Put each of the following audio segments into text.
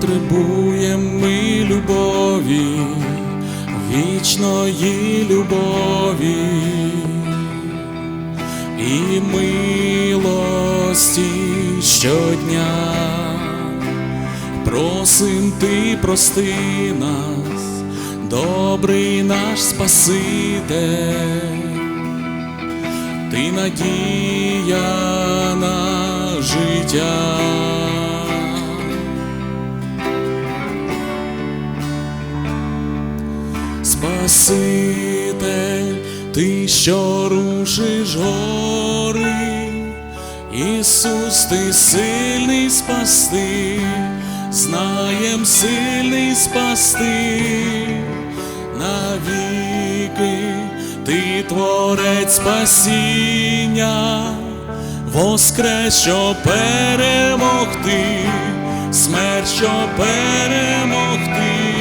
потребуєм ми любові, вічної любові і милості щодня. Просим ти прости нас, добрий наш Спаситель, ти надія на життя. Спаситель, ти що рушиш гори, Ісус, ти сильний спасти, знаєм сильний спасти, навіки ти творець спасіння, воскрес, що перемогти, смерть, що перемогти.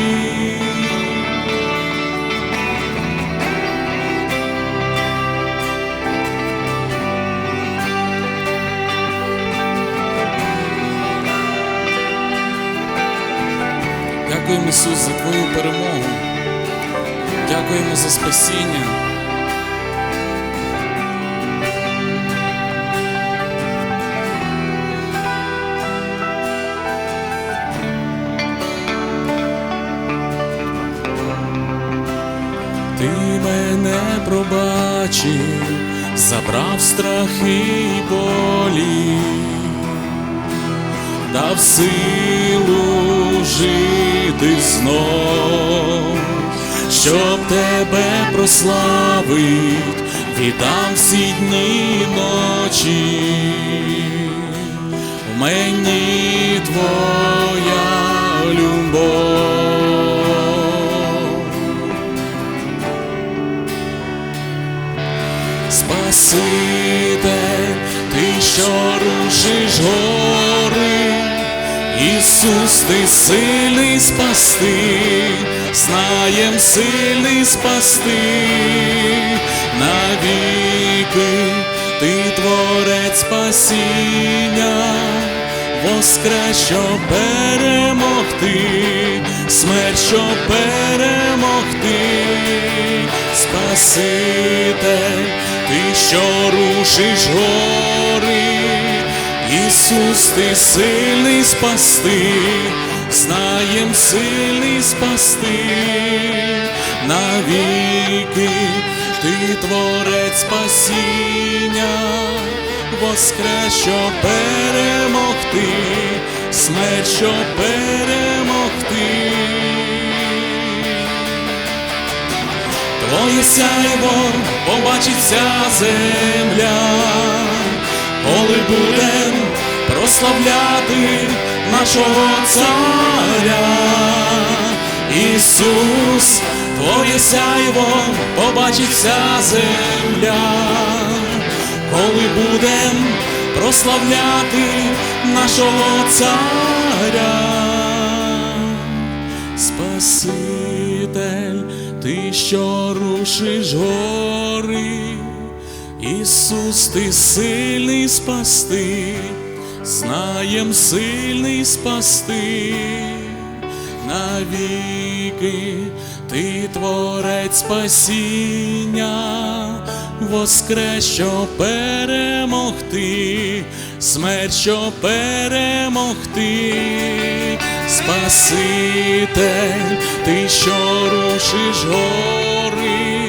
Дякуємо Ісус за Твою перемогу. Дякуємо за спасіння. Ти мене пробачив, забрав страхи й болі дав силу жити знов, щоб тебе прославить, віддам всі дні й ночі, в мені твоя любов. Спаситель, ти що рушиш гори, Ісус, ти сильний спасти, знаєм сильний спасти, навіки ти творець спасіння, воскрес, що перемогти, смерть, що перемогти, Спаситель, ти що рушиш гори, Ісус, ти сильний спасти, знаєм сильний спасти, навіки ти творець спасіння, воскрес, що перемогти, смерть, що перемогти. Твоє сяйво побачить вся земля, коли будем прославляти нашого царя. Ісус, Твоє сяйво побачить вся земля, коли будем прославляти нашого царя. Спаситель, ти що рушиш гори, Ісус, ти сильний спасти, знаєм сильний спасти, навіки ти творець спасіння, воскрес, що перемогти, смерть, що перемогти. Спаситель, ти що рушиш гори,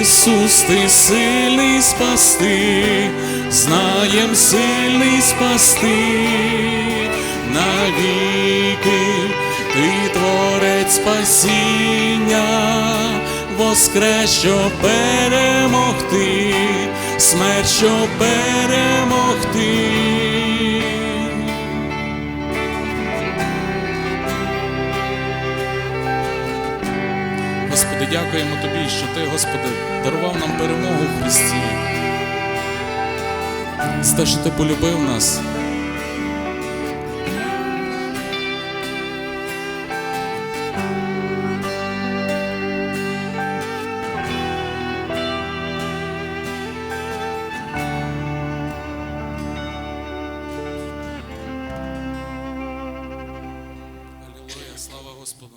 Ісус, ти сильний спасти, знаєм сильний спасти, навіки ти творець спасіння, воскрес, що перемогти, смерть, що перемогти. Господи, дякуємо Тобі, що Ти, Господи, дарував нам перемогу в Христі. За те, що Ти полюбив нас. Слава Господу.